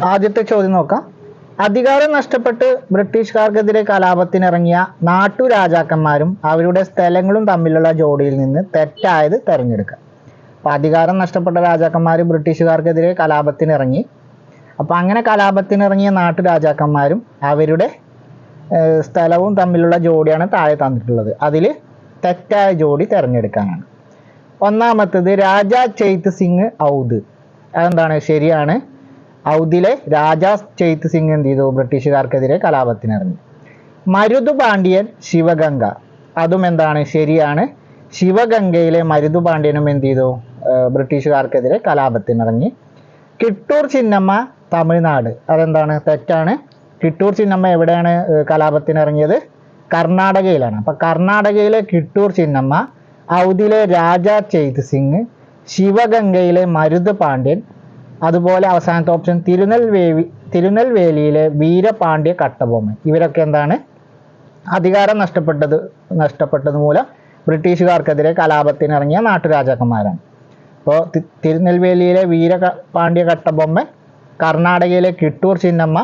ആദ്യത്തെ ചോദ്യം നോക്കാം. അധികാരം നഷ്ടപ്പെട്ട് ബ്രിട്ടീഷുകാർക്കെതിരെ കലാപത്തിനിറങ്ങിയ നാട്ടുരാജാക്കന്മാരും അവരുടെ സ്ഥലങ്ങളും തമ്മിലുള്ള ജോഡിയിൽ നിന്ന് തെറ്റായത് തിരഞ്ഞെടുക്കുക. അപ്പോൾ അധികാരം നഷ്ടപ്പെട്ട രാജാക്കന്മാർ ബ്രിട്ടീഷുകാർക്കെതിരെ കലാപത്തിനിറങ്ങി. അപ്പോൾ അങ്ങനെ കലാപത്തിനിറങ്ങിയ നാട്ടുരാജാക്കന്മാരും അവരുടെ സ്ഥലവും തമ്മിലുള്ള ജോഡിയാണ് താഴെ തന്നിട്ടുള്ളത്. അതിൽ തെറ്റായ ജോഡി തിരഞ്ഞെടുക്കാനാണ്. ഒന്നാമത്തത് രാജാ ചെയ്ത് സിംഗ് ഔദ്. അതെന്താണ്? ശരിയാണ്. ഔദിലെ രാജാ ചെയ്ത് സിംഗ് എന്ത് ചെയ്തു? ബ്രിട്ടീഷുകാർക്കെതിരെ കലാപത്തിനിറങ്ങി. മരുതു പാണ്ഡ്യൻ ശിവഗംഗ. അതും എന്താണ്? ശരിയാണ്. ശിവഗംഗയിലെ മരുതു പാണ്ഡ്യനും എന്ത് ചെയ്തു? ബ്രിട്ടീഷുകാർക്കെതിരെ കലാപത്തിനിറങ്ങി. കിട്ടൂർ ചിന്നമ്മ തമിഴ്നാട്. അതെന്താണ്? തെറ്റാണ്. കിട്ടൂർ ചിന്നമ്മ എവിടെയാണ് കലാപത്തിനിറങ്ങിയത്? കർണാടകയിലാണ്. അപ്പൊ കർണാടകയിലെ കിട്ടൂർ ചിന്നമ്മ ഔദിലെ രാജാ ചെയ്ത് സിംഗ് ശിവഗംഗയിലെ മരുത് പാണ്ഡ്യൻ അതുപോലെ അവസാനത്തെ ഓപ്ഷൻ തിരുനെൽവേലി തിരുനെൽവേലിയിലെ വീരപാണ്ഡ്യ കട്ടബൊമ്മൻ. ഇവരൊക്കെ എന്താണ്? അധികാരം നഷ്ടപ്പെട്ടത് നഷ്ടപ്പെട്ടത് മൂലം ബ്രിട്ടീഷുകാർക്കെതിരെ കലാപത്തിനിറങ്ങിയ നാട്ടുരാജാക്കന്മാരാണ്. അപ്പോൾ തിരുനെൽവേലിയിലെ വീര പാണ്ഡ്യ കട്ടബൊമ്മൻ കർണാടകയിലെ കിട്ടൂർ ചിന്നമ്മ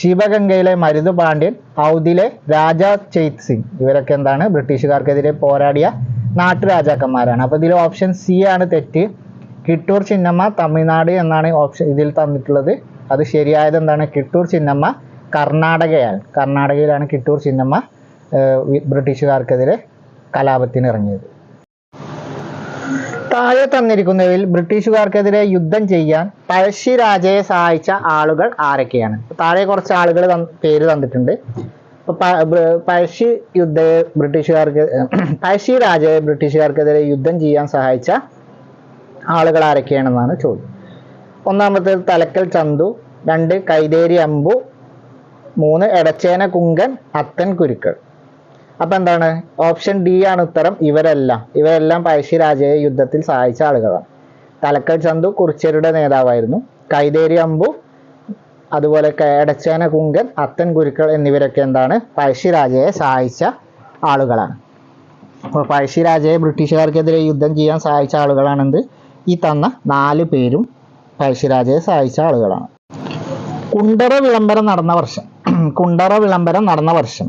ശിവഗംഗയിലെ മരുത് പാണ്ഡ്യൻ ഔദിലെ രാജാ ചെയ്ത് സിംഗ്. ഇവരൊക്കെ എന്താണ്? ബ്രിട്ടീഷുകാർക്കെതിരെ പോരാടിയ നാട്ടുരാജാക്കന്മാരാണ്. അപ്പോൾ ഇതിൽ ഓപ്ഷൻ സി ആണ് തെറ്റ്. കിട്ടൂർ ചിന്നമ്മ തമിഴ്നാട് എന്നാണ് ഓപ്ഷൻ ഇതിൽ തന്നിട്ടുള്ളത്. അത് ശരിയായത് എന്താണ്? കിട്ടൂർ ചിന്നമ്മ കർണാടകയാണ്. കർണാടകയിലാണ് കിട്ടൂർ ചിന്നമ്മ ബ്രിട്ടീഷുകാർക്കെതിരെ കലാപത്തിന് ഇറങ്ങിയത് താഴെ തന്നിരിക്കുന്നതിൽ ബ്രിട്ടീഷുകാർക്കെതിരെ യുദ്ധം ചെയ്യാൻ പഴശ്ശിരാജയെ സഹായിച്ച ആളുകൾ ആരൊക്കെയാണ്? താഴെ കുറച്ച് ആളുകൾ പേര് തന്നിട്ടുണ്ട്. പഴശ്ശി യുദ്ധ ബ്രിട്ടീഷുകാർക്ക് പഴശ്ശി രാജയെ ബ്രിട്ടീഷുകാർക്കെതിരെ യുദ്ധം ചെയ്യാൻ സഹായിച്ച ആളുകൾ ആരൊക്കെയാണെന്നാണ് ചോദ്യം. ഒന്നാമത്തേത് തലക്കൽ ചന്തു രണ്ട് കൈതേരി അമ്പു മൂന്ന് എടച്ചേന കുങ്കൻ അത്തൻ കുരുക്കൾ. അപ്പം എന്താണ്? ഓപ്ഷൻ ഡി ആണ് ഉത്തരം. ഇവരെല്ലാം ഇവരെല്ലാം പഴശ്ശിരാജയെ യുദ്ധത്തിൽ സഹായിച്ച ആളുകളാണ്. തലക്കൽ ചന്തു കുറിച്യരുടെ നേതാവായിരുന്നു. കൈതേരി അമ്പു അതുപോലെ എടച്ചേന കുങ്കൻ അത്തൻ കുരുക്കൾ എന്നിവരൊക്കെ എന്താണ്? പഴശ്ശിരാജയെ സഹായിച്ച ആളുകളാണ്. അപ്പോൾ പഴശ്ശിരാജയെ ബ്രിട്ടീഷുകാർക്കെതിരെ യുദ്ധം ചെയ്യാൻ സഹായിച്ച ആളുകളാണെന്ത്? ഈ തന്ന നാല് പേരും പഴശ്ശിരാജയെ സഹായിച്ച ആളുകളാണ്. കുണ്ടറ വിളംബരം നടന്ന വർഷം. കുണ്ടറ വിളംബരം നടന്ന വർഷം.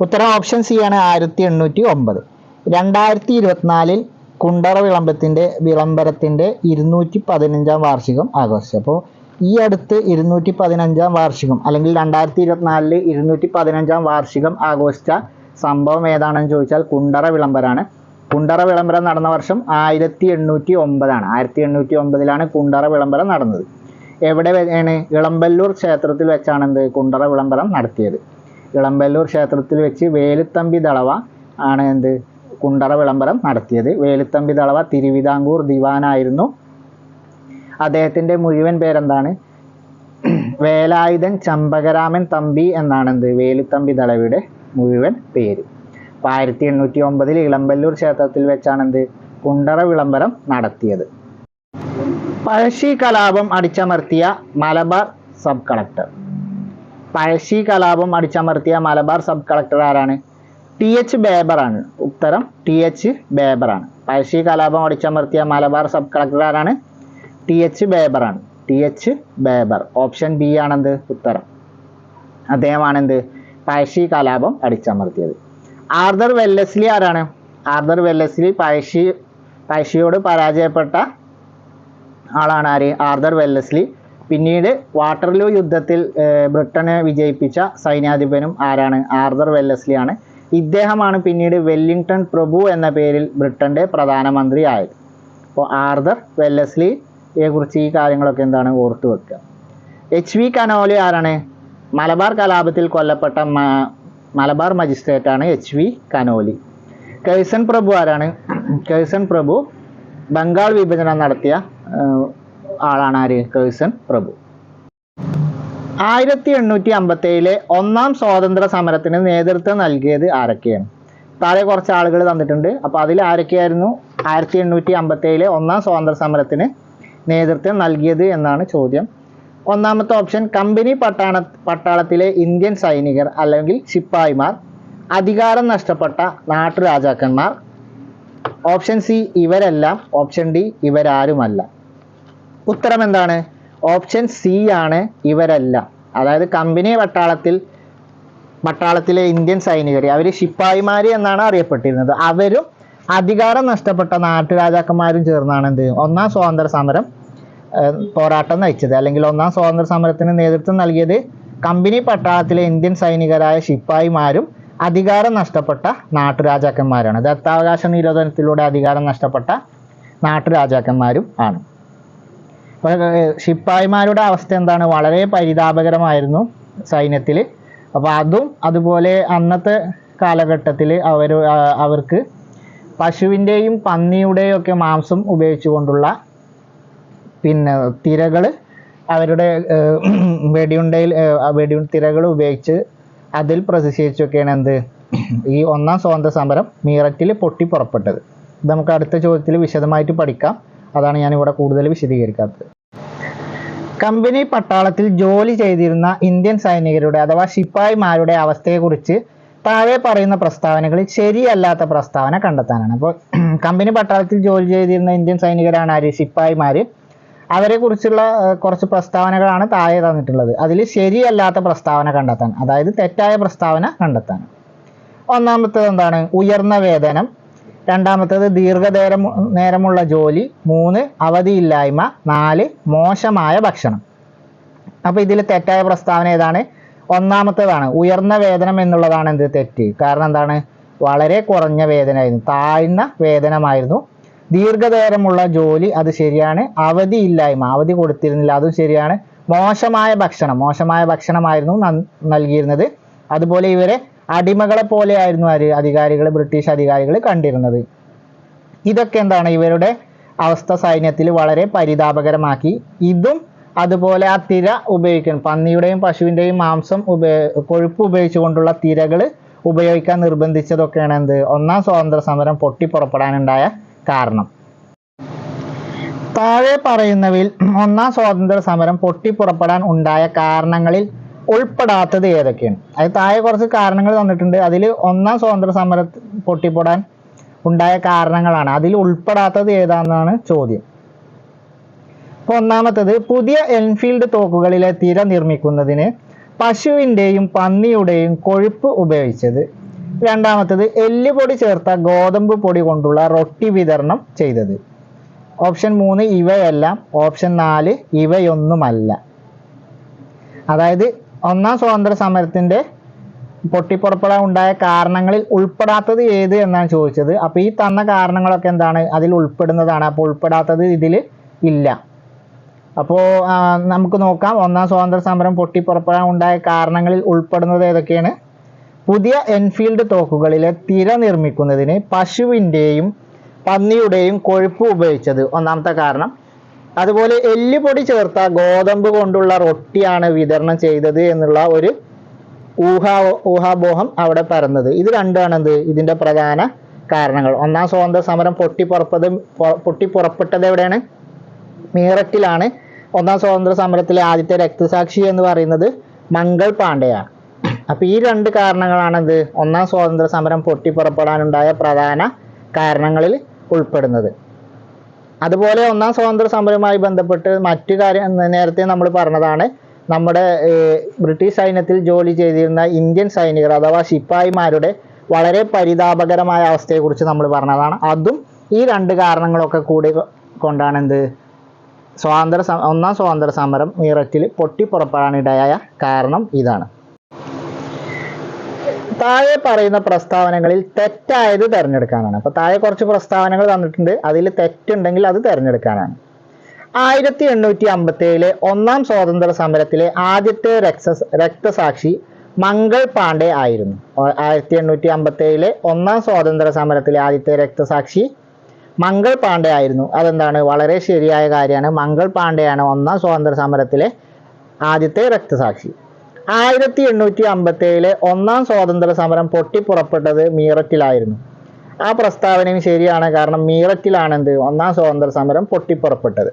ഉത്തരം ഓപ്ഷൻ സി ആണ് ആയിരത്തി എണ്ണൂറ്റി ഒമ്പത് രണ്ടായിരത്തി ഇരുപത്തിനാലിൽ കുണ്ടറ വിളംബത്തിന്റെ വിളംബരത്തിന്റെ ഇരുന്നൂറ്റി പതിനഞ്ചാം വാർഷികം ആഘോഷിച്ചു. അപ്പോൾ ഈ അടുത്ത് ഇരുന്നൂറ്റി പതിനഞ്ചാം വാർഷികം അല്ലെങ്കിൽ രണ്ടായിരത്തി ഇരുപത്തിനാലിൽ ഇരുന്നൂറ്റി പതിനഞ്ചാം വാർഷികം ആഘോഷിച്ച സംഭവം ഏതാണെന്ന് ചോദിച്ചാൽ കുണ്ടറ വിളംബരമാണ് കുണ്ടറ വിളംബരം നടന്ന വർഷം ആയിരത്തി എണ്ണൂറ്റി ഒമ്പതാണ് ആയിരത്തി എണ്ണൂറ്റി ഒമ്പതിലാണ് കുണ്ടറ വിളംബരം നടന്നത്. എവിടെ ആണ് ഇളമ്പല്ലൂർ ക്ഷേത്രത്തിൽ വെച്ചാണ് എന്ത് കുണ്ടറ വിളംബരം നടത്തിയത്. ഇളമ്പല്ലൂർ ക്ഷേത്രത്തിൽ വെച്ച് വേലുത്തമ്പി ദളവ ആണ് എന്ത്? കുണ്ടറ വിളംബരം നടത്തിയത്. വേലുത്തമ്പി ദളവ തിരുവിതാംകൂർ ദിവാനായിരുന്നു. അദ്ദേഹത്തിന്റെ മുഴുവൻ പേരെന്താണ്? വേലായുധൻ ചമ്പകരാമൻ തമ്പി എന്നാണ് എന്ത്? വേലുത്തമ്പി ദളവയുടെ മുഴുവൻ പേര്. അപ്പോൾ ആയിരത്തി എണ്ണൂറ്റി ഒമ്പതിൽ ഇളമ്പല്ലൂർ ക്ഷേത്രത്തിൽ വെച്ചാണ് എന്ത് കുണ്ടറ വിളംബരം നടത്തിയത്. പഴശ്ശി കലാപം അടിച്ചമർത്തിയ മലബാർ സബ് കളക്ടർ. പഴശ്ശി കലാപം അടിച്ചമർത്തിയ മലബാർ സബ് കളക്ടർ ആരാണ്? ടി എച്ച് ബേബറാണ്. ഉത്തരം ടി എച്ച് ബേബറാണ്. പഴശ്ശി കലാപം അടിച്ചമർത്തിയ മലബാർ സബ് കളക്ടർ ആരാണ്? T H ബേബറാണ്. T H Baber. Option B ആണെന്ത്? ഉത്തരം. അദ്ദേഹമാണ് എന്ത് പഴശ്ശി കലാപം അടിച്ചമർത്തിയത്. ആർദർ വെല്ലസ്ലി ആരാണ്? ആർദർ വെല്ലസ്ലി പഴശ്ശി പഴശ്ശിയോട് പരാജയപ്പെട്ട ആളാണ് ആര്? Arthur Wellesley. പിന്നീട് വാട്ടർലൂ യുദ്ധത്തിൽ ബ്രിട്ടനെ വിജയിപ്പിച്ച സൈന്യാധിപനും ആരാണ്? ആർദർ വെല്ലസ്ലി ആണ്. ഇദ്ദേഹമാണ് പിന്നീട് വെല്ലിംഗ്ടൺ പ്രഭു എന്ന പേരിൽ ബ്രിട്ടന്റെ പ്രധാനമന്ത്രി ആയത് അപ്പോൾ ആർദർ വെല്ലസ്ലിയെ കുറിച്ച് ഈ കാര്യങ്ങളൊക്കെ എന്താണ് ഓർത്തു വെക്കുക എച്ച് വി കനോലി ആരാണ്? മലബാർ കലാപത്തിൽ കൊല്ലപ്പെട്ട മലബാർ മജിസ്ട്രേറ്റ് ആണ് എച്ച് വി കനോലി. കഴ്സൺ പ്രഭു ആരാണ്? കഴ്സൺ പ്രഭു ബംഗാൾ വിഭജനം നടത്തിയ ആളാണ് ആര്? കഴ്സൺ പ്രഭു. ആയിരത്തി എണ്ണൂറ്റി അമ്പത്തേഴിലെ ഒന്നാം സ്വാതന്ത്ര്യ സമരത്തിന് നേതൃത്വം നൽകിയത് ആരൊക്കെയാണ്? താഴെ കുറച്ച് ആളുകൾ തന്നിട്ടുണ്ട്. അപ്പോൾ അതിൽ ആരൊക്കെയായിരുന്നു? ആയിരത്തി എണ്ണൂറ്റി അമ്പത്തേഴിലെ ഒന്നാം സ്വാതന്ത്ര്യ സമരത്തിന് നേതൃത്വം നൽകിയത് എന്നാണ് ചോദ്യം. ഒന്നാമത്തെ ഓപ്ഷൻ കമ്പനി പട്ടാണ പട്ടാളത്തിലെ ഇന്ത്യൻ സൈനികർ അല്ലെങ്കിൽ ശിപ്പായിമാർ അധികാരം നഷ്ടപ്പെട്ട നാട്ടുരാജാക്കന്മാർ. ഓപ്ഷൻ സി ഇവരെല്ലാം ഓപ്ഷൻ ഡി ഇവരാരുമല്ല. ഉത്തരം എന്താണ്? ഓപ്ഷൻ സി ആണ് ഇവരെല്ലാം. അതായത് കമ്പനി പട്ടാളത്തിൽ പട്ടാളത്തിലെ ഇന്ത്യൻ സൈനികർ അവർ ശിപ്പായിമാർ എന്നാണ് അറിയപ്പെട്ടിരുന്നത്. അവരും അധികാരം നഷ്ടപ്പെട്ട നാട്ടുരാജാക്കന്മാരും ചേർന്നാണ് എന്ത് ഒന്നാം സ്വാതന്ത്ര്യ സമരം പോരാട്ടം നയിച്ചത്. അല്ലെങ്കിൽ ഒന്നാം സ്വാതന്ത്ര്യ സമരത്തിന് നേതൃത്വം നൽകിയത് കമ്പനി പട്ടാളത്തിലെ ഇന്ത്യൻ സൈനികരായ ശിപ്പായിമാരും അധികാരം നഷ്ടപ്പെട്ട നാട്ടുരാജാക്കന്മാരാണ്. ദത്താവകാശ നിരോധനത്തിലൂടെ അധികാരം നഷ്ടപ്പെട്ട നാട്ടുരാജാക്കന്മാരും ആണ്. ശിപ്പായിമാരുടെ അവസ്ഥ എന്താണ്? വളരെ പരിതാപകരമായിരുന്നു സൈന്യത്തിൽ അപ്പോൾ അതും അതുപോലെ അന്നത്തെ കാലഘട്ടത്തിൽ അവർ അവർക്ക് പശുവിന്റെയും പന്നിയുടെയും ഒക്കെ മാംസം ഉപയോഗിച്ചുകൊണ്ടുള്ള പിന്നെ തിരകൾ അവരുടെ വെടിയുണ്ടയിൽ വെടി തിരകൾ ഉപയോഗിച്ച് അതിൽ പ്രതിഷേധിച്ചൊക്കെയാണ് എന്ത്? ഈ ഒന്നാം സ്വാതന്ത്ര്യ സമരം മീററ്റിൽ പൊട്ടി പുറപ്പെട്ടത്. നമുക്ക് അടുത്ത ചോദ്യത്തിൽ വിശദമായിട്ട് പഠിക്കാം. അതാണ് ഞാൻ ഇവിടെ കൂടുതൽ വിശദീകരിക്കാത്തത്. കമ്പനി പട്ടാളത്തിൽ ജോലി ചെയ്തിരുന്ന ഇന്ത്യൻ സൈനികരുടെ അഥവാ ശിപ്പായിമാരുടെ അവസ്ഥയെക്കുറിച്ച് താഴെ പറയുന്ന പ്രസ്താവനകളിൽ ശരിയല്ലാത്ത പ്രസ്താവന കണ്ടെത്താനാണ്. അപ്പോൾ കമ്പനി പട്ടാളത്തിൽ ജോലി ചെയ്തിരുന്ന ഇന്ത്യൻ സൈനികരാണ് ആര്? ശിപ്പായിമാര്. അവരെ കുറിച്ചുള്ള കുറച്ച് പ്രസ്താവനകളാണ് താഴെ തന്നിട്ടുള്ളത്. അതിൽ ശരിയല്ലാത്ത പ്രസ്താവന കണ്ടെത്താൻ അതായത് തെറ്റായ പ്രസ്താവന കണ്ടെത്താൻ. ഒന്നാമത്തത് എന്താണ്? ഉയർന്ന വേതനം. രണ്ടാമത്തത് ദീർഘനേരം നേരമുള്ള ജോലി. മൂന്ന് അവധിയില്ലായ്മ. നാല് മോശമായ ഭക്ഷണം. അപ്പോൾ ഇതിൽ തെറ്റായ പ്രസ്താവന ഏതാണ്? ഒന്നാമത്തേതാണ് ഉയർന്ന വേതനം എന്നുള്ളതാണ് എന്ത് തെറ്റ്? കാരണം എന്താണ്? വളരെ കുറഞ്ഞ വേതനമായിരുന്നു താഴ്ന്ന വേതനമായിരുന്നു ദീർഘനേരമുള്ള ജോലി അത് ശരിയാണ്. അവധിയില്ലായ്മ അവധി കൊടുത്തിരുന്നില്ല അതും ശരിയാണ്. മോശമായ ഭക്ഷണം മോശമായ ഭക്ഷണമായിരുന്നു നൽ- നൽകിയിരുന്നത്. അതുപോലെ ഇവരെ അടിമകളെ പോലെയായിരുന്നു ആര് അധികാരികൾ ബ്രിട്ടീഷ് അധികാരികൾ കണ്ടിരുന്നത്. ഇതൊക്കെ എന്താണ്? ഇവരുടെ അവസ്ഥ സൈന്യത്തിൽ വളരെ പരിതാപകരമാക്കി. ഇതും അതുപോലെ ആ തിര ഉപയോഗിക്കണം. പന്നിയുടെയും പശുവിന്റെയും മാംസം ഉപയോ കൊഴുപ്പ് ഉപയോഗിച്ചുകൊണ്ടുള്ള തിരകൾ ഉപയോഗിക്കാൻ നിർബന്ധിച്ചതൊക്കെയാണ് എന്ത്? ഒന്നാം സ്വാതന്ത്ര്യ സമരം പൊട്ടിപ്പുറപ്പെടാനുണ്ടായ കാരണം. താഴെ പറയുന്നവയിൽ ഒന്നാം സ്വാതന്ത്ര്യ സമരം പൊട്ടിപ്പുറപ്പെടാൻ ഉണ്ടായ കാരണങ്ങളിൽ ഉൾപ്പെടാത്തത് ഏതൊക്കെയാണ്? അത് താഴെ കുറച്ച് കാരണങ്ങൾ തന്നിട്ടുണ്ട്. അതിൽ ഒന്നാം സ്വാതന്ത്ര്യ സമര പൊട്ടിപ്പൊടാൻ ഉണ്ടായ കാരണങ്ങളാണ്. അതിൽ ഉൾപ്പെടാത്തത് ഏതാണെന്നാണ് ചോദ്യം. അപ്പോൾ ഒന്നാമത്തത് പുതിയ എൻഫീൽഡ് തോക്കുകളിലെ തിര നിർമ്മിക്കുന്നതിന് പശുവിന്റെയും പന്നിയുടെയും കൊഴുപ്പ് ഉപയോഗിച്ചത് രണ്ടാമത്തത് എല്ലുപൊടി ചേർത്ത ഗോതമ്പ് പൊടി കൊണ്ടുള്ള റൊട്ടി വിതരണം ചെയ്തത്. ഓപ്ഷൻ മൂന്ന് ഇവയെല്ലാം. ഓപ്ഷൻ നാല് ഇവയൊന്നുമല്ല. അതായത് ഒന്നാം സ്വാതന്ത്ര്യ സമരത്തിന്റെ പൊട്ടിപ്പുറപ്പെടാൻ ഉണ്ടായ കാരണങ്ങളിൽ ഉൾപ്പെടാത്തത് ഏത് എന്നാണ് ചോദിച്ചത്. അപ്പോൾ ഈ തന്ന കാരണങ്ങളൊക്കെ എന്താണ്? അതിൽ ഉൾപ്പെടുന്നതാണ്. അപ്പോൾ ഉൾപ്പെടാത്തത് ഇതിൽ ഇല്ല. അപ്പോൾ നമുക്ക് നോക്കാം. ഒന്നാം സ്വാതന്ത്ര്യ സമരം പൊട്ടിപ്പുറപ്പെടാൻ ഉണ്ടായ കാരണങ്ങളിൽ ഉൾപ്പെടുന്നത് ഏതൊക്കെയാണ്? പുതിയ എൻഫീൽഡ് തോക്കുകളിലെ തിര നിർമ്മിക്കുന്നതിന് പശുവിന്റെയും പന്നിയുടെയും കൊഴുപ്പ് ഉപയോഗിച്ചത് ഒന്നാമത്തെ കാരണം. അതുപോലെ എല്ലുപൊടി ചേർത്ത ഗോതമ്പ് കൊണ്ടുള്ള റൊട്ടിയാണ് വിതരണം ചെയ്തത് എന്നുള്ള ഒരു ഊഹാ ഊഹാബോഹം അവിടെ പരന്നത്. ഇത് രണ്ടാണ് എന്ത്? ഇതിന്റെ പ്രധാന കാരണങ്ങൾ. ഒന്നാം സ്വാതന്ത്ര്യ സമരം പൊട്ടിപ്പുറപ്പത് പൊട്ടിപ്പുറപ്പെട്ടത് എവിടെയാണ്? മീററ്റിലാണ്. ഒന്നാം സ്വാതന്ത്ര്യ സമരത്തിലെ ആദ്യത്തെ രക്തസാക്ഷി എന്ന് പറയുന്നത് മംഗൾ പാണ്ഡെയാണ്. അപ്പൊ ഈ രണ്ട് കാരണങ്ങളാണ് എന്ത് ഒന്നാം സ്വാതന്ത്ര്യ സമരം പൊട്ടിപ്പുറപ്പെടാനുണ്ടായ പ്രധാന കാരണങ്ങളിൽ ഉൾപ്പെടുന്നത്. അതുപോലെ ഒന്നാം സ്വാതന്ത്ര്യ സമരവുമായി ബന്ധപ്പെട്ട് മറ്റു കാര്യം നേരത്തെ നമ്മൾ പറഞ്ഞതാണ് നമ്മുടെ ബ്രിട്ടീഷ് സൈന്യത്തിൽ ജോലി ചെയ്തിരുന്ന ഇന്ത്യൻ സൈനികർ അഥവാ ശിപ്പായിമാരുടെ വളരെ പരിതാപകരമായ അവസ്ഥയെക്കുറിച്ച് നമ്മൾ പറഞ്ഞതാണ്. അതും ഈ രണ്ട് കാരണങ്ങളൊക്കെ കൂടി കൊണ്ടാണ് എന്ത്? സ്വാതന്ത്ര്യ ഒന്നാം സ്വാതന്ത്ര്യ സമരം മീററ്റിൽ പൊട്ടിപ്പുറപ്പെടാനിടയായ കാരണം ഇതാണ്. താഴെ പറയുന്ന പ്രസ്താവനകളിൽ തെറ്റായത് തിരഞ്ഞെടുക്കാനാണ്. അപ്പൊ താഴെ കുറച്ച് പ്രസ്താവനകൾ തന്നിട്ടുണ്ട് അതിൽ തെറ്റുണ്ടെങ്കിൽ അത് തിരഞ്ഞെടുക്കാനാണ്. ആയിരത്തി എണ്ണൂറ്റി അമ്പത്തി ഏഴിലെ ഒന്നാം സ്വാതന്ത്ര്യ സമരത്തിലെ ആദ്യത്തെ രക്ത രക്തസാക്ഷി മംഗൾ പാണ്ഡെ ആയിരുന്നു. ആയിരത്തി എണ്ണൂറ്റി അമ്പത്തി ഏഴിലെ ഒന്നാം സ്വാതന്ത്ര്യ സമരത്തിലെ ആദ്യത്തെ രക്തസാക്ഷി മംഗൾ പാണ്ഡെ ആയിരുന്നു. അതെന്താണ്? വളരെ ശരിയായ കാര്യമാണ്. മംഗൾ പാണ്ഡെയാണ് ഒന്നാം സ്വാതന്ത്ര്യ സമരത്തിലെ ആദ്യത്തെ രക്തസാക്ഷി. ആയിരത്തി എണ്ണൂറ്റി അമ്പത്തി ഏഴിലെ ഒന്നാം സ്വാതന്ത്ര്യ സമരം പൊട്ടിപ്പുറപ്പെട്ടത് മീററ്റിലായിരുന്നു. ആ പ്രസ്താവനയും ശരിയാണ് കാരണം മീററ്റിലാണ് എന്ത് ഒന്നാം സ്വാതന്ത്ര്യ സമരം പൊട്ടിപ്പുറപ്പെട്ടത്.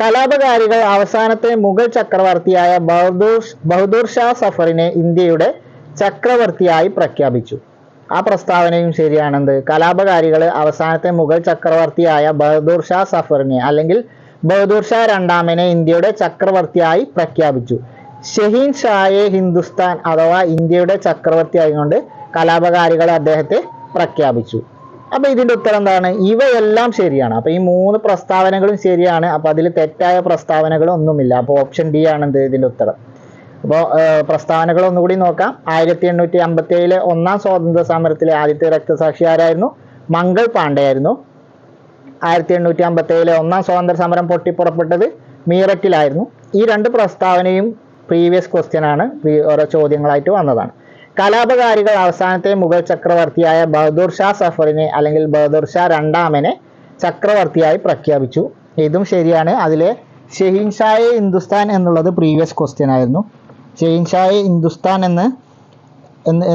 കലാപകാരികൾ അവസാനത്തെ മുഗൾ ചക്രവർത്തിയായ ബഹദൂർ ബഹദൂർ ഷാ സഫറിനെ ഇന്ത്യയുടെ ചക്രവർത്തിയായി പ്രഖ്യാപിച്ചു. ആ പ്രസ്താവനയും ശരിയാണെന്ത്? കലാപകാരികൾ അവസാനത്തെ മുഗൾ ചക്രവർത്തിയായ ബഹദൂർ ഷാ സഫറിനെ അല്ലെങ്കിൽ ബഹദൂർ ഷാ രണ്ടാമനെ ഇന്ത്യയുടെ ചക്രവർത്തിയായി പ്രഖ്യാപിച്ചു. ഷഹീൻ ഷായെ ഹിന്ദുസ്ഥാൻ അഥവാ ഇന്ത്യയുടെ ചക്രവർത്തി ആയതുകൊണ്ട് കലാപകാരികളെ അദ്ദേഹത്തെ പ്രഖ്യാപിച്ചു. അപ്പൊ ഇതിന്റെ ഉത്തരം എന്താണ്? ഇവയെല്ലാം ശരിയാണ്. അപ്പൊ ഈ മൂന്ന് പ്രസ്താവനകളും ശരിയാണ്. അപ്പൊ അതിൽ തെറ്റായ പ്രസ്താവനകൾ ഒന്നുമില്ല. അപ്പൊ ഓപ്ഷൻ ഡി ആണ് എന്ത് ഇതിന്റെ ഉത്തരം. അപ്പോൾ പ്രസ്താവനകൾ ഒന്നുകൂടി നോക്കാം. ആയിരത്തി എണ്ണൂറ്റി അമ്പത്തി ഏഴിലെ ഒന്നാം സ്വാതന്ത്ര്യ സമരത്തിലെ ആദ്യത്തെ രക്തസാക്ഷി ആരായിരുന്നു? മംഗൾ പാണ്ഡെ ആയിരുന്നു ആയിരത്തി എണ്ണൂറ്റി അമ്പത്തി ഏഴിലെ ഒന്നാം സ്വാതന്ത്ര്യ സമരം പൊട്ടിപ്പുറപ്പെട്ടത് മീററ്റിലായിരുന്നു. ഈ രണ്ട് പ്രസ്താവനയും പ്രീവിയസ് ക്വസ്റ്റ്യൻ ആണ്. ഓരോ ചോദ്യങ്ങളായിട്ട് വന്നതാണ്. കലാപകാരികൾ അവസാനത്തെ മുഗൾ ചക്രവർത്തിയായ ബഹദൂർ ഷാ സഫറിനെ അല്ലെങ്കിൽ ബഹദൂർ ഷാ രണ്ടാമനെ ചക്രവർത്തിയായി പ്രഖ്യാപിച്ചു. ഇതും ശരിയാണ്. അതിലെ ഷെഹിൻഷായെ ഹിന്ദുസ്ഥാൻ എന്നുള്ളത് പ്രീവിയസ് ക്വസ്റ്റ്യൻ ആയിരുന്നു. ഷെഹിൻഷായെ ഹിന്ദുസ്ഥാൻ എന്ന് എന്ന്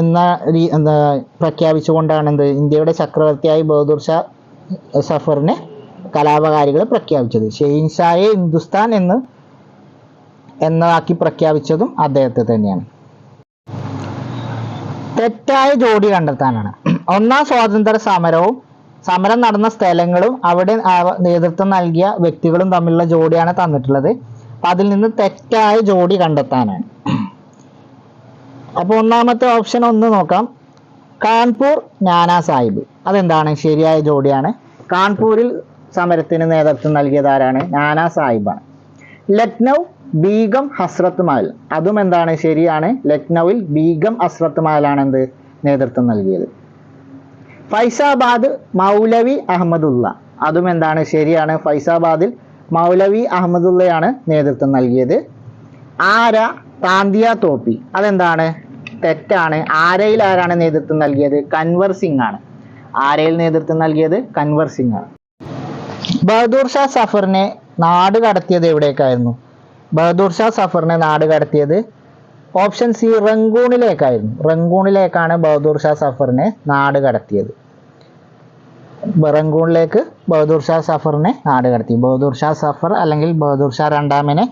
എന്താ പ്രഖ്യാപിച്ചുകൊണ്ടാണ് എന്ത് ഇന്ത്യയുടെ ചക്രവർത്തിയായി ബഹദൂർ ഷാ സഫറിനെ കലാപകാരികൾ പ്രഖ്യാപിച്ചത്. ഷെഹിൻഷായെ ഹിന്ദുസ്ഥാൻ എന്ന് എന്നതാക്കി പ്രഖ്യാപിച്ചതും അദ്ദേഹത്തെ തന്നെയാണ്. തെറ്റായ ജോഡി കണ്ടെത്താനാണ്. ഒന്നാം സ്വാതന്ത്ര്യ സമരവും സമരം നടന്ന സ്ഥലങ്ങളും അവിടെ നേതൃത്വം നൽകിയ വ്യക്തികളും തമ്മിലുള്ള ജോഡിയാണ് തന്നിട്ടുള്ളത്. അപ്പൊ അതിൽ നിന്ന് തെറ്റായ ജോഡി കണ്ടെത്താനാണ്. അപ്പോൾ ഒന്നാമത്തെ ഓപ്ഷൻ ഒന്ന് നോക്കാം. കാൺപൂർ നാനാ സാഹിബ്. അതെന്താണ്? ശരിയായ ജോഡിയാണ്. കാൺപൂരിൽ സമരത്തിന് നേതൃത്വം നൽകിയതാരാണ് നാനാ സാഹിബാണ്. ലക്നൗ ബീഗം ഹസ്രത്ത് മഹൽ. അതും എന്താണ്? ശരിയാണ്. ലക്നൌവിൽ ബീഗം ഹസ്രത്ത് മഹലാണ് എന്ത്? നേതൃത്വം നൽകിയത്. ഫൈസാബാദ് മൗലവി അഹമ്മദുള്ള. അതും എന്താണ്? ശരിയാണ്. ഫൈസാബാദിൽ മൗലവി അഹമ്മദുള്ളയാണ് നേതൃത്വം നൽകിയത്. ആര? താന്തിയ തോപ്പി. അതെന്താണ്? തെറ്റാണ്. ആരയിൽ ആരാണ് നേതൃത്വം നൽകിയത്? കൻവർ സിംഗ് ആണ് ആരയിൽ നേതൃത്വം നൽകിയത്? കൻവർ സിംഗ് ആണ് ബഹദൂർ ഷാ സഫറിനെ നാട് കടത്തിയത് എവിടേക്കായിരുന്നു? ബഹദൂർ ഷാ സഫറിനെ നാട് കടത്തിയത് ഓപ്ഷൻ സി റംഗൂണിലേക്കായിരുന്നു. റംഗൂണിലേക്കാണ് ബഹദൂർ ഷാ സഫറിനെ നാട് കടത്തിയത്. റംഗൂണിലേക്ക് ബഹദൂർ ഷാ സഫറിനെ നാട് കടത്തി. ബഹദൂർ ഷാ സഫർ അല്ലെങ്കിൽ ബഹദൂർ ഷാ രണ്ടാമനെ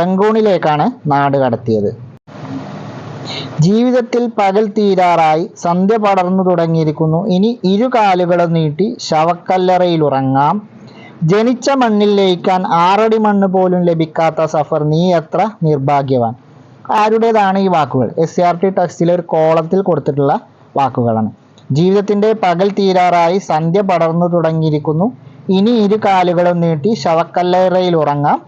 റംഗൂണിലേക്കാണ് നാട് കടത്തിയത്. ജീവിതത്തിൽ പകൽ തീരാറായി സന്ധ്യ പടർന്നു തുടങ്ങിയിരിക്കുന്നു. ഇനി ഇരു കാലുകളും നീട്ടി ശവക്കല്ലറയിൽ ഉറങ്ങാം. ജനിച്ച മണ്ണിൽ ലയിക്കാൻ ആറടി മണ്ണ് പോലും ലഭിക്കാത്ത സഫർ നീ എത്ര നിർഭാഗ്യവാൻ. ആരുടേതാണ് ഈ വാക്കുകൾ? എസ് സി ആർ ടി ടെക്സ്റ്റിലെ ഒരു കോളത്തിൽ കൊടുത്തിട്ടുള്ള വാക്കുകളാണ്. ജീവിതത്തിന്റെ പകൽ തീരാറായി സന്ധ്യ പടർന്നു തുടങ്ങിയിരിക്കുന്നു. ഇനി ഇരു കാലുകളും നീട്ടി ശവക്കല്ലറയിൽ ഉറങ്ങാം.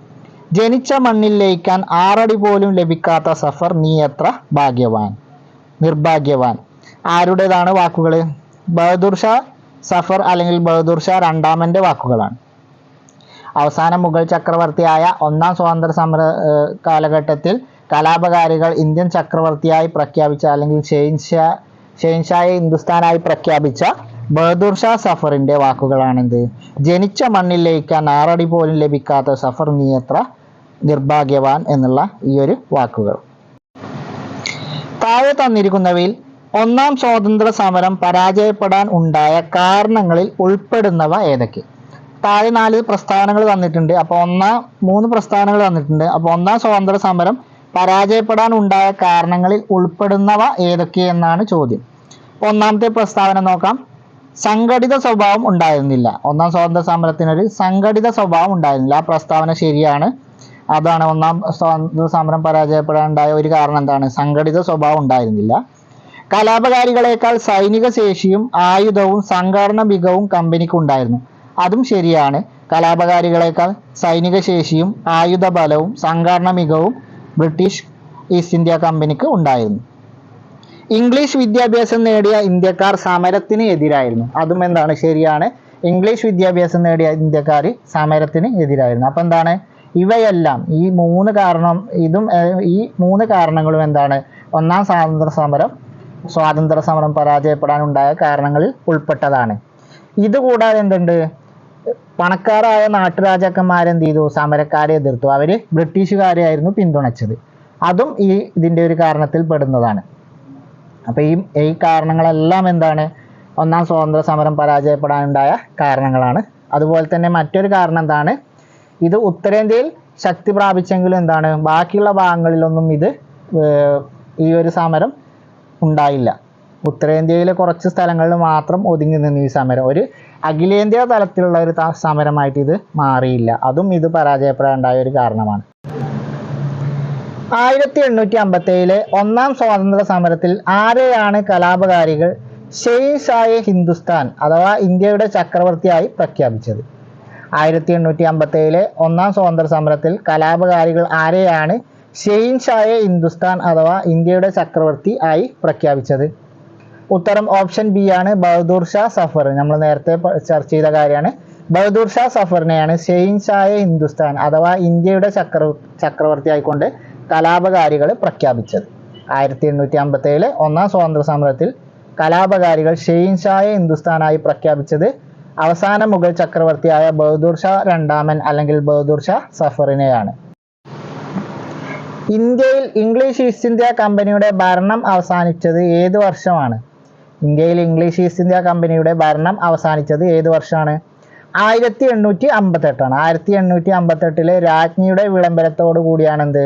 ജനിച്ച മണ്ണിൽ ലയിക്കാൻ ആറടി പോലും ലഭിക്കാത്ത സഫർ നീ എത്ര ഭാഗ്യവാൻ? നിർഭാഗ്യവാൻ. ആരുടേതാണ് വാക്കുകൾ ബഹദൂർ ഷാ സഫർ അല്ലെങ്കിൽ ബഹദൂർ ഷാ രണ്ടാമന്റെ വാക്കുകളാണ്. അവസാന മുഗൾ ചക്രവർത്തിയായ ഒന്നാം സ്വാതന്ത്ര്യ സമര കാലഘട്ടത്തിൽ കലാപകാരികൾ ഇന്ത്യൻ ചക്രവർത്തിയായി പ്രഖ്യാപിച്ച അല്ലെങ്കിൽ ഷെയിൻഷാ ഷെയിൻഷായെ ഹിന്ദുസ്ഥാനായി പ്രഖ്യാപിച്ച ബഹദൂർ ഷാ സഫറിന്റെ വാക്കുകളാണിത്. ജനിച്ച മണ്ണിൽ ലയിക്കാൻ ആറടി പോലും ലഭിക്കാത്ത സഫർ നീ എത്ര നിർഭാഗ്യവാൻ എന്നുള്ള ഈ ഒരു വാക്കുകൾ. താഴെ തന്നിരിക്കുന്നവയിൽ ഒന്നാം സ്വാതന്ത്ര്യ സമരം പരാജയപ്പെടാൻ ഉണ്ടായ കാരണങ്ങളിൽ ഉൾപ്പെടുന്നവ ഏതൊക്കെ? താഴെ നാല് പ്രസ്ഥാനങ്ങൾ തന്നിട്ടുണ്ട് അപ്പോൾ ഒന്നാം മൂന്ന് പ്രസ്ഥാനങ്ങൾ തന്നിട്ടുണ്ട് അപ്പോൾ ഒന്നാം സ്വാതന്ത്ര്യ സമരം പരാജയപ്പെടാൻ ഉണ്ടായ കാരണങ്ങളിൽ ഉൾപ്പെടുന്നവ ഏതൊക്കെയെന്നാണ് ചോദ്യം. ഒന്നാമത്തെ പ്രസ്താവന നോക്കാം. സംഘടിത സ്വഭാവം ഉണ്ടായിരുന്നില്ല. ഒന്നാം സ്വാതന്ത്ര്യ സമരത്തിനൊരു സംഘടിത സ്വഭാവം ഉണ്ടായിരുന്നില്ല. ആ പ്രസ്താവന ശരിയാണ്. അതാണ് ഒന്നാം സ്വാതന്ത്ര്യ സമരം പരാജയപ്പെടാൻ ഉണ്ടായ ഒരു കാരണം എന്താണ്? സംഘടിത സ്വഭാവം ഉണ്ടായിരുന്നില്ല. കലാപകാരികളെക്കാൾ സൈനിക ശേഷിയും ആയുധവും സംഘടന മികവും കമ്പനിക്ക് ഉണ്ടായിരുന്നു അതും ശരിയാണ്. കലാപകാരികളെക്കാൾ സൈനിക ശേഷിയും ആയുധ ബലവും സംഘടന മികവും ബ്രിട്ടീഷ് ഈസ്റ്റ് ഇന്ത്യ കമ്പനിക്ക് ഉണ്ടായിരുന്നു. ഇംഗ്ലീഷ് വിദ്യാഭ്യാസം നേടിയ ഇന്ത്യക്കാർ സമരത്തിന് എതിരായിരുന്നു. അതും എന്താണ്? ശരിയാണ്. ഇംഗ്ലീഷ് വിദ്യാഭ്യാസം നേടിയ ഇന്ത്യക്കാർ സമരത്തിന് എതിരായിരുന്നു. അപ്പം എന്താണ്? ഇവയെല്ലാം ഈ മൂന്ന് കാരണം ഇതും ഈ മൂന്ന് കാരണങ്ങളും എന്താണ്? ഒന്നാം സ്വാതന്ത്ര്യ സമരം സ്വാതന്ത്ര്യ സമരം പരാജയപ്പെടാനുണ്ടായ കാരണങ്ങളിൽ ഉൾപ്പെട്ടതാണ്. ഇതുകൂടാതെ എന്തുണ്ട്? പണക്കാരായ നാട്ടുരാജാക്കന്മാരെന്ത് ചെയ്തു? സമരക്കാരെ എതിർത്തു. അവർ ബ്രിട്ടീഷുകാരെയായിരുന്നു പിന്തുണച്ചത്. അതും ഈ ഇതിന്റെ ഒരു കാരണത്തിൽ പെടുന്നതാണ്. അപ്പൊ ഈ ഈ കാരണങ്ങളെല്ലാം എന്താണ്? ഒന്നാം സ്വാതന്ത്ര്യ സമരം പരാജയപ്പെടാനുണ്ടായ കാരണങ്ങളാണ്. അതുപോലെ തന്നെ മറ്റൊരു കാരണം എന്താണ്? ഇത് ഉത്തരേന്ത്യയിൽ ശക്തി പ്രാപിച്ചെങ്കിലും എന്താണ്? ബാക്കിയുള്ള ഭാഗങ്ങളിലൊന്നും ഇത് ഈ ഒരു സമരം ഉണ്ടായില്ല. ഉത്തരേന്ത്യയിലെ കുറച്ച് സ്ഥലങ്ങളിൽ മാത്രം ഒതുങ്ങി നിന്ന് ഈ സമരം. ഒരു അഖിലേന്ത്യാ തലത്തിലുള്ള ഒരു സമരമായിട്ട് ഇത് മാറിയില്ല. അതും ഇത് പരാജയപ്പെടാനുണ്ടായ ഒരു കാരണമാണ്. ആയിരത്തി എണ്ണൂറ്റി അമ്പത്തേഴിലെ ഒന്നാം സ്വാതന്ത്ര്യ സമരത്തിൽ ആരെയാണ് കലാപകാരികൾ ഷെയ്ഷായ ഹിന്ദുസ്ഥാൻ അഥവാ ഇന്ത്യയുടെ ചക്രവർത്തിയായി പ്രഖ്യാപിച്ചത്? ആയിരത്തി എണ്ണൂറ്റി അമ്പത്തേഴിലെ ഒന്നാം സ്വാതന്ത്ര്യ സമരത്തിൽ കലാപകാരികൾ ആരെയാണ് ഷെയ്ൻഷായ ഹിന്ദുസ്ഥാൻ അഥവാ ഇന്ത്യയുടെ ചക്രവർത്തി ആയി പ്രഖ്യാപിച്ചത്? ഉത്തരം ഓപ്ഷൻ ബി ആണ് ബഹദൂർ ഷാ സഫർ. നമ്മൾ നേരത്തെ ചർച്ച ചെയ്ത കാര്യമാണ്. ബഹദൂർ ഷാ സഫറിനെയാണ് ഷെയ്ൻഷായ ഹിന്ദുസ്ഥാൻ അഥവാ ഇന്ത്യയുടെ ചക്ര ചക്രവർത്തി ആയിക്കൊണ്ട് കലാപകാരികൾ പ്രഖ്യാപിച്ചത്. ആയിരത്തി എണ്ണൂറ്റി അമ്പത്തി ഏഴിലെ ഒന്നാം സ്വാതന്ത്ര്യ സമരത്തിൽ കലാപകാരികൾ ഷെയ്ൻഷായ ഹിന്ദുസ്ഥാനായി പ്രഖ്യാപിച്ചത്. അവസാന മുഗൾ ചക്രവർത്തിയായ ബഹദൂർ ഷാ രണ്ടാമൻ അല്ലെങ്കിൽ ബഹദൂർ ഷാ സഫറിനെയാണ്. ഇന്ത്യയിൽ ഇംഗ്ലീഷ് ഈസ്റ്റ് ഇന്ത്യ കമ്പനിയുടെ ഭരണം അവസാനിച്ചത് ഏത് വർഷമാണ്? ഇന്ത്യയിൽ ഇംഗ്ലീഷ് ഈസ്റ്റ് ഇന്ത്യ കമ്പനിയുടെ ഭരണം അവസാനിച്ചത് ഏത് വർഷമാണ്? ആയിരത്തി എണ്ണൂറ്റി അമ്പത്തെട്ടാണ് ആയിരത്തി എണ്ണൂറ്റി അമ്പത്തെട്ടിലെ രാജ്ഞിയുടെ വിളംബരത്തോടു കൂടിയാണ് എന്ത്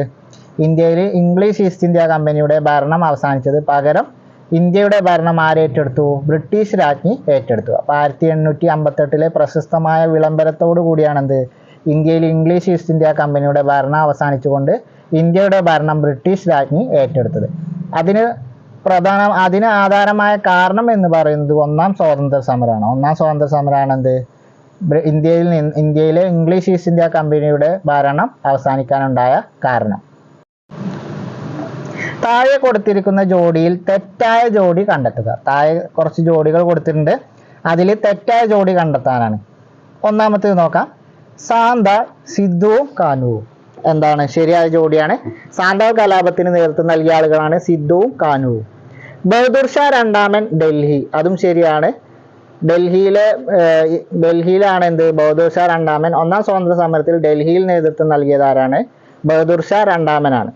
ഇന്ത്യയിൽ ഇംഗ്ലീഷ് ഈസ്റ്റ് ഇന്ത്യ കമ്പനിയുടെ ഭരണം അവസാനിച്ചത് പകരം ഇന്ത്യയുടെ ഭരണം ആരേറ്റെടുത്തു ബ്രിട്ടീഷ് രാജ്ഞി ഏറ്റെടുത്തു. അപ്പോൾ ആയിരത്തി എണ്ണൂറ്റി അമ്പത്തെട്ടിലെ പ്രശസ്തമായ വിളംബരത്തോടു കൂടിയാണെന്ത്? ഇന്ത്യയിൽ ഇംഗ്ലീഷ് ഈസ്റ്റ് ഇന്ത്യ കമ്പനിയുടെ ഭരണം അവസാനിച്ചുകൊണ്ട് ഇന്ത്യയുടെ ഭരണം ബ്രിട്ടീഷ് രാജ്ഞി ഏറ്റെടുത്തത്. അതിന് പ്രധാന അതിന് ആധാരമായ കാരണം എന്ന് പറയുന്നത് ഒന്നാം സ്വാതന്ത്ര്യ സമരമാണ് ഒന്നാം സ്വാതന്ത്ര്യ സമരമാണ് എന്ത് ഇന്ത്യയിൽ നിന്ന് ഇന്ത്യയിലെ ഇംഗ്ലീഷ് ഈസ്റ്റ് ഇന്ത്യ കമ്പനിയുടെ ഭരണം അവസാനിക്കാനുണ്ടായ കാരണം. താഴെ കൊടുത്തിരിക്കുന്ന ജോഡിയിൽ തെറ്റായ ജോഡി കണ്ടെത്തുക. താഴെ കുറച്ച് ജോഡികൾ കൊടുത്തിട്ടുണ്ട്. അതിൽ തെറ്റായ ജോഡി കണ്ടെത്താനാണ്. ഒന്നാമത്തേത് നോക്കാം. സാന്ത സിദ്ധുവും കാനുവും. എന്താണ്? ശരിയായ ജോഡിയാണ്. സാന്താ കലാപത്തിന് നേതൃത്വം നൽകിയ ആളുകളാണ് സിദ്ധുവും കാനുവും. ബഹദൂർ ഷാ രണ്ടാമൻ ഡൽഹി. അതും ശരിയാണ്. ഡൽഹിയിലെ ഡൽഹിയിലാണ് എന്ത്? ബഹദൂർ ഷാ രണ്ടാമൻ. ഒന്നാം സ്വാതന്ത്ര്യ സമരത്തിൽ ഡൽഹിയിൽ നേതൃത്വം നൽകിയത് ആരാണ്? ബഹദൂർ ഷാ രണ്ടാമനാണ്.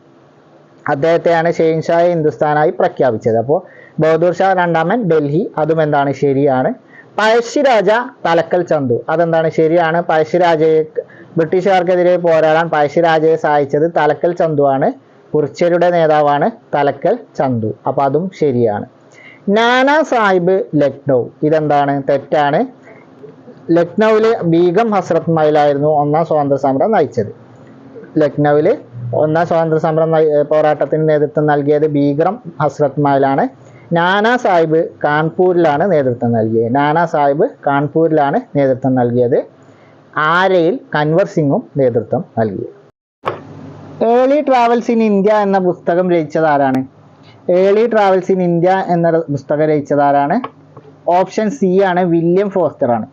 അദ്ദേഹത്തെയാണ് ഷെയിൻഷായ ഹിന്ദുസ്ഥാനായി പ്രഖ്യാപിച്ചത്. അപ്പോൾ ബഹദൂർ ഷാ രണ്ടാമൻ ഡൽഹി. അതും എന്താണ്? ശരിയാണ്. പഴശ്ശിരാജ തലക്കൽ ചന്തു. അതെന്താണ്? ശരിയാണ്. പഴശ്ശിരാജയെ ബ്രിട്ടീഷുകാർക്കെതിരെ പോരാടാൻ പഴശ്ശിരാജയെ സഹായിച്ചത് തലക്കൽ ചന്തുവാണ് കുറിച്യരുടെ നേതാവാണ് തലക്കൽ ചന്തു. അപ്പോൾ അതും ശരിയാണ്. നാനാ സാഹിബ് ലക്നൗ. ഇതെന്താണ്? തെറ്റാണ്. ലക്നൌവിലെ ബീഗം ഹസ്രത് മൈലായിരുന്നു ഒന്നാം സ്വാതന്ത്ര്യ സമരം നയിച്ചത്. ലക്നൌവിൽ ഒന്നാം സ്വാതന്ത്ര്യ സമരം പോരാട്ടത്തിന് നേതൃത്വം നൽകിയത് ബീഗ്രം ഹസ്രത് മൈലാണ്. നാനാ സാഹിബ് കാൺപൂരിലാണ് നേതൃത്വം നൽകിയത്. നാനാ സാഹിബ് കാൺപൂരിലാണ് നേതൃത്വം നൽകിയത്. ആരയിൽ കൻവർ സിംഗും നേതൃത്വം നൽകി. ഏളി ട്രാവൽസ് ഇൻ ഇന്ത്യ എന്ന പുസ്തകം രചിച്ചത് ആരാണ്? ഏളി ട്രാവൽസ് ഇൻ ഇന്ത്യ എന്ന പുസ്തകം രചിച്ചത് ആരാണ്? ഓപ്ഷൻ സി ആണ് വില്യം ഫോസ്റ്റർ ആണ്.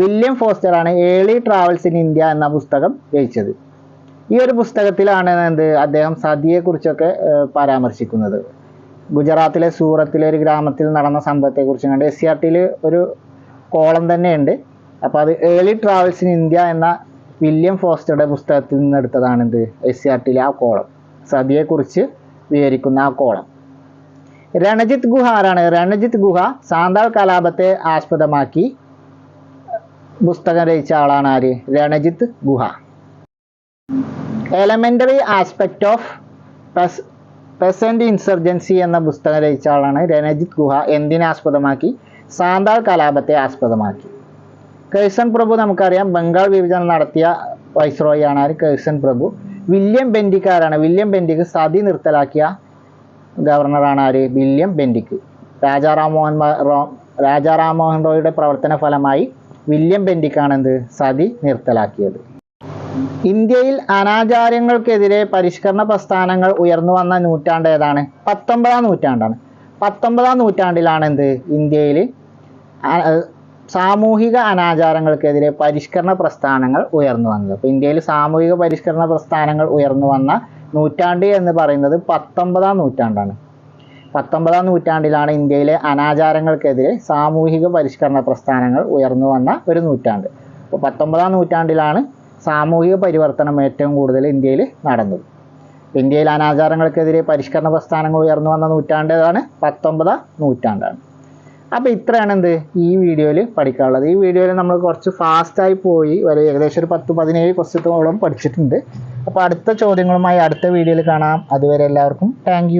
വില്യം ഫോസ്റ്റർ ആണ് ഏളി ട്രാവൽസ് ഇൻ ഇന്ത്യ എന്ന പുസ്തകം രചിച്ചത്. ഈ ഒരു പുസ്തകത്തിലാണ് എന്ത് അദ്ദേഹം സതിയെക്കുറിച്ചൊക്കെ പരാമർശിക്കുന്നത്. ഗുജറാത്തിലെ സൂറത്തിലെ ഒരു ഗ്രാമത്തിൽ നടന്ന സംഭവത്തെക്കുറിച്ച് കണ്ട് എസ് സി ആർ ടിയിൽ ഒരു കോളം തന്നെയുണ്ട്. അപ്പോൾ അത് ഏർലി ട്രാവൽസ് ഇൻ ഇന്ത്യ എന്ന വില്യം ഫോസ്റ്ററുടെ പുസ്തകത്തിൽ നിന്ന് എടുത്തതാണ് എന്ത് എസ് സി ആർ ടിയിലെ ആ കോളം. സതിയെക്കുറിച്ച് വിവരിക്കുന്ന ആ കോളം. രണജിത് ഗുഹ ആരാണ് രണജിത് ഗുഹ സാന്താൾ കലാപത്തെ ആസ്പദമാക്കി പുസ്തകം രചിച്ച ആളാണ് ആര്? Ranajit Guha. Elementary aspect of present insurgency എന്ന പുസ്തകം രചിച്ച ആളാണ് രണജിത് ഗുഹ. എന്തിനെ ആസ്പദമാക്കി? സാന്താൾ കലാപത്തെ ആസ്പദമാക്കി. കേഴ്സൺ പ്രഭു നമുക്കറിയാം ബംഗാൾ വിഭജനം നടത്തിയ വൈസ്രോയി ആണ് ആര്? കേഴ്സൺ പ്രഭു. വില്യം ബെൻഡിക്ക് ആരാണ്? വില്യം ബെൻഡിക്ക് സതി നിർത്തലാക്കിയ ഗവർണറാണ് ആര്? വില്യം ബെൻഡിക്ക് രാജാറാം മോഹൻ മ- റോ- രാജാ മോഹൻ റോയുടെ പ്രവർത്തന ഫലമായി വില്യം ബെൻഡിക്കാണ് എന്ത്? സതി നിർത്തലാക്കിയത്. ഇന്ത്യയിൽ അനാചാരങ്ങൾക്കെതിരെ പരിഷ്കരണ പ്രസ്ഥാനങ്ങൾ ഉയർന്നു വന്ന നൂറ്റാണ്ട് ഏതാണ്? പത്തൊമ്പതാം നൂറ്റാണ്ടാണ്. പത്തൊമ്പതാം നൂറ്റാണ്ടിലാണ് എന്ത്? ഇന്ത്യയിൽ സാമൂഹിക അനാചാരങ്ങൾക്കെതിരെ പരിഷ്കരണ പ്രസ്ഥാനങ്ങൾ ഉയർന്നു വന്നത്. അപ്പോൾ ഇന്ത്യയിൽ സാമൂഹിക പരിഷ്കരണ പ്രസ്ഥാനങ്ങൾ ഉയർന്നു വന്ന നൂറ്റാണ്ട് എന്ന് പറയുന്നത് പത്തൊമ്പതാം നൂറ്റാണ്ടാണ്. പത്തൊമ്പതാം നൂറ്റാണ്ടിലാണ് ഇന്ത്യയിലെ അനാചാരങ്ങൾക്കെതിരെ സാമൂഹിക പരിഷ്കരണ പ്രസ്ഥാനങ്ങൾ ഉയർന്നു വന്ന ഒരു നൂറ്റാണ്ട്. അപ്പോൾ പത്തൊമ്പതാം നൂറ്റാണ്ടിലാണ് സാമൂഹിക പരിവർത്തനം ഏറ്റവും കൂടുതൽ ഇന്ത്യയിൽ നടന്നത്. ഇന്ത്യയിൽ അനാചാരങ്ങൾക്കെതിരെ പരിഷ്കരണ പ്രസ്ഥാനങ്ങൾ ഉയർന്നു വന്ന നൂറ്റാണ്ട് ഏതാണ്? പത്തൊമ്പതാം നൂറ്റാണ്ടാണ്. അപ്പോൾ ഇത്രയാണ് എന്ത്? ഈ വീഡിയോയിൽ പഠിക്കാനുള്ളത്. ഈ വീഡിയോയിൽ നമ്മൾ കുറച്ച് ഫാസ്റ്റായി പോയി ഒരു ഏകദേശം ഒരു പത്ത് പതിനേഴ് ക്വസ്റ്റ്യത്തോളം പഠിച്ചിട്ടുണ്ട്. അപ്പോൾ അടുത്ത ചോദ്യങ്ങളുമായി അടുത്ത വീഡിയോയിൽ കാണാം. അതുവരെ എല്ലാവർക്കും താങ്ക്